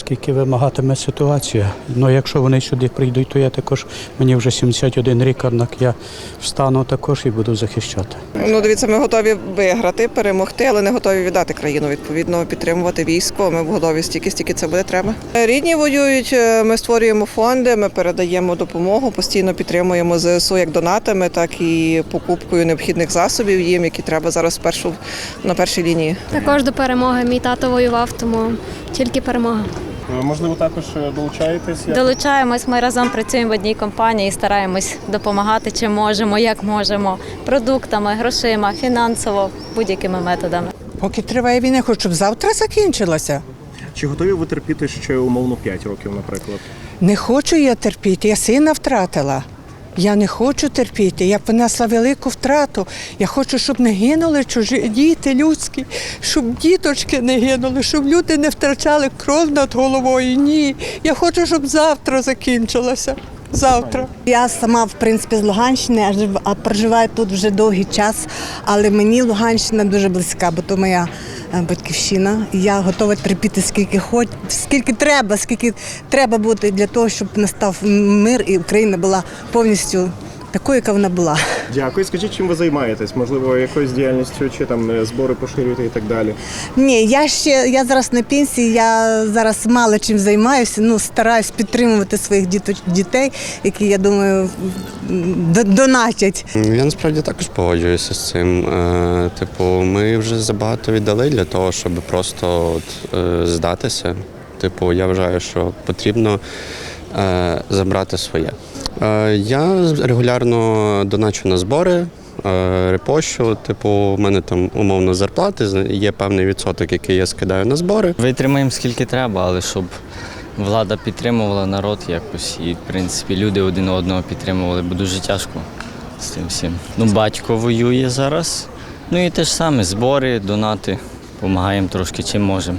скільки вимагатиме ситуація. Ну, якщо вони сюди прийдуть, то я також, мені вже 71 рік, однак я встану також і буду захищати. Ну, дивіться, ми готові виграти, перемогти, але не готові віддати країну. Відповідно, підтримувати військо. Ми готові стільки, стільки це буде треба. Рідні воюють. е, Ми створюємо фонди, ми передаємо допомогу, постійно підтримуємо ЗСУ як донатами, так і покупкою необхідних засобів їм, які треба зараз першу на першій лінії. Також до перемоги. Мій тато воював, тому тільки перемога. Ви, Можливо, також е, долучаєтесь? як- Долучаємось, ми разом працюємо в одній компанії і стараємось допомагати, чи можемо, як можемо, продуктами, грошима, фінансово, будь-якими методами. Поки триває війна, хочу, щоб завтра закінчилася. Чи готові ви терпіти ще умовно 5 років, наприклад? Не хочу я терпіти, я сина втратила. Я не хочу терпіти, я понесла велику втрату. Я хочу, щоб не гинули чужі діти людські, щоб діточки не гинули, щоб люди не втрачали кров над головою. Ні. Я хочу, щоб завтра закінчилося. Завтра. Я сама, в принципі, з Луганщини, а жив- а проживаю тут вже довгий час, але мені Луганщина дуже близька, бо то моя батьківщина. Я готова терпіти скільки хоч, скільки треба, скільки треба бути для того, щоб настав мир і Україна була повністю такою, яка вона була. Дякую. Скажіть, чим ви займаєтесь? Можливо, якоюсь діяльністю чи там е, збори поширюєте і так далі. Ні, я ще я зараз на пенсії, я зараз мало чим займаюся. Ну стараюсь підтримувати своїх діто- дітей, які я думаю д- донатять. Я насправді також погоджуюся з цим. Е, Типу, ми вже забагато віддали для того, щоб просто от, е, здатися. Типу, я вважаю, що потрібно забрати своє. Е, Я регулярно доначу на збори. е, Репощу, типу, у мене там умовно зарплати, є певний відсоток, який я скидаю на збори. Витримаємо скільки треба, але щоб влада підтримувала народ якось. І, в принципі, люди один одного підтримували, бо дуже тяжко з цим всім. Ну, батько воює зараз. Ну і те ж саме, збори, донати. Помагаємо трошки чим можемо.